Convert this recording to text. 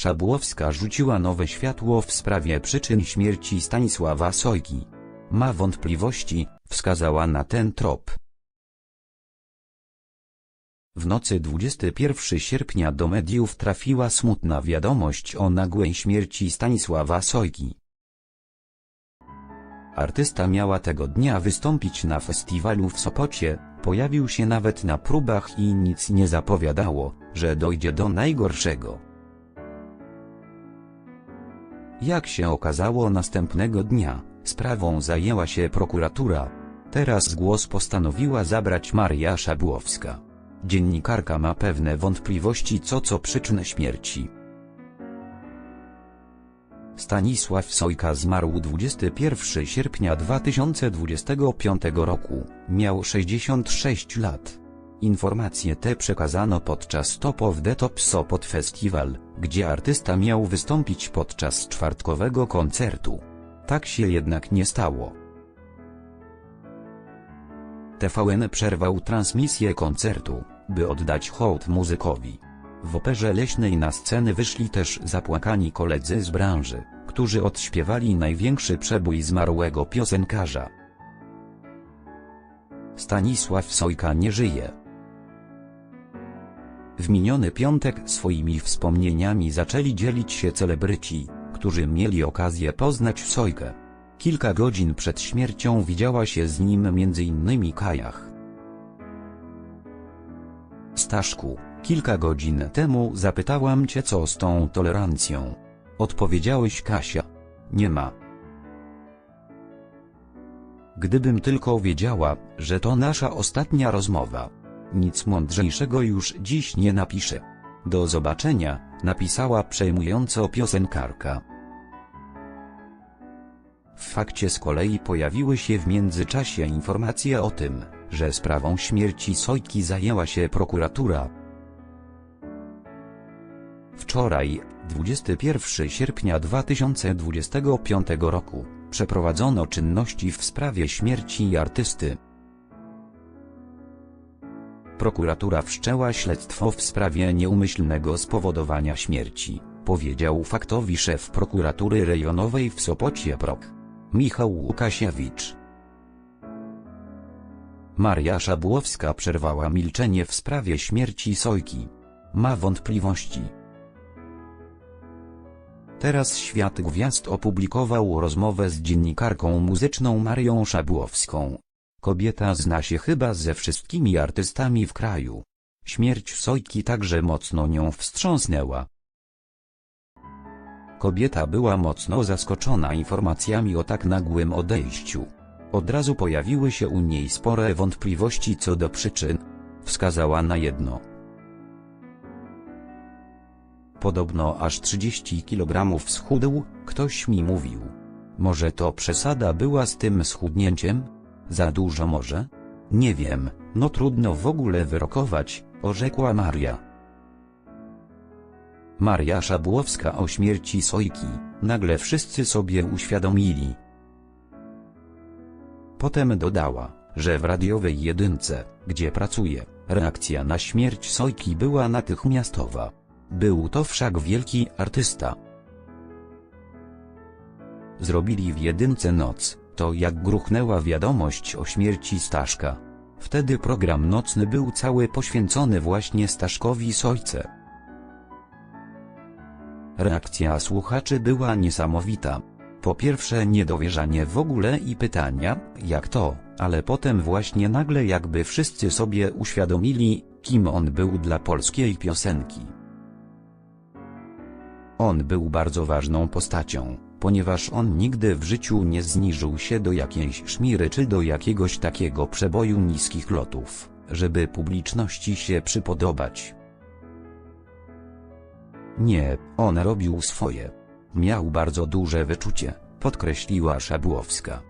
Szabłowska rzuciła nowe światło w sprawie przyczyn śmierci Stanisława Sojki. Ma wątpliwości, wskazała na ten trop. W nocy 21 sierpnia do mediów trafiła smutna wiadomość o nagłej śmierci Stanisława Sojki. Artysta miała tego dnia wystąpić na festiwalu w Sopocie, pojawił się nawet na próbach i nic nie zapowiadało, że dojdzie do najgorszego. Jak się okazało następnego dnia, sprawą zajęła się prokuratura. Teraz głos postanowiła zabrać Maria Szabłowska. Dziennikarka ma pewne wątpliwości co co przyczyn śmierci. Stanisław Sojka zmarł 21 sierpnia 2025 roku, miał 66 lat. Informacje te przekazano podczas Top of the Top Sopot Festival, gdzie artysta miał wystąpić podczas czwartkowego koncertu. Tak się jednak nie stało. TVN przerwał transmisję koncertu, by oddać hołd muzykowi. W operze leśnej na sceny wyszli też zapłakani koledzy z branży, którzy odśpiewali największy przebój zmarłego piosenkarza. Stanisław Sojka nie żyje. W miniony piątek swoimi wspomnieniami zaczęli dzielić się celebryci, którzy mieli okazję poznać Sojkę. Kilka godzin przed śmiercią widziała się z nim m.in. Kajach. Staszku, kilka godzin temu zapytałam cię co z tą tolerancją. Odpowiedziałeś Kasia. Nie ma. Gdybym tylko wiedziała, że to nasza ostatnia rozmowa. Nic mądrzejszego już dziś nie napiszę. Do zobaczenia, napisała przejmująco piosenkarka. W fakcie z kolei pojawiły się w międzyczasie informacje o tym, że sprawą śmierci Sojki zajęła się prokuratura. Wczoraj, 21 sierpnia 2025 roku, przeprowadzono czynności w sprawie śmierci artysty. Prokuratura wszczęła śledztwo w sprawie nieumyślnego spowodowania śmierci, powiedział faktowi szef prokuratury rejonowej w Sopocie PROK. Michał Łukasiewicz. Maria Szabłowska przerwała milczenie w sprawie śmierci Sojki. Ma wątpliwości. Teraz Świat Gwiazd opublikował rozmowę z dziennikarką muzyczną Marią Szabłowską. Kobieta zna się chyba ze wszystkimi artystami w kraju. Śmierć Sojki także mocno nią wstrząsnęła. Kobieta była mocno zaskoczona informacjami o tak nagłym odejściu. Od razu pojawiły się u niej spore wątpliwości co do przyczyn. Wskazała na jedno. Podobno aż 30 kg schudł, ktoś mi mówił. Może to przesada była z tym schudnięciem? Za dużo może? Nie wiem, no trudno w ogóle wyrokować, orzekła Maria. Maria Szabłowska o śmierci Sojki, nagle wszyscy sobie uświadomili. Potem dodała, że w radiowej jedynce, gdzie pracuje, reakcja na śmierć Sojki była natychmiastowa. Był to wszak wielki artysta. Zrobili w jedynce noc, to jak gruchnęła wiadomość o śmierci Staszka. Wtedy program nocny był cały poświęcony właśnie Staszkowi Sojce. Reakcja słuchaczy była niesamowita. Po pierwsze niedowierzanie w ogóle i pytania, jak to, ale potem właśnie nagle jakby wszyscy sobie uświadomili, kim on był dla polskiej piosenki. On był bardzo ważną postacią, ponieważ on nigdy w życiu nie zniżył się do jakiejś szmiry czy do jakiegoś takiego przeboju niskich lotów, żeby publiczności się przypodobać. Nie, on robił swoje. Miał bardzo duże wyczucie, podkreśliła Szabłowska.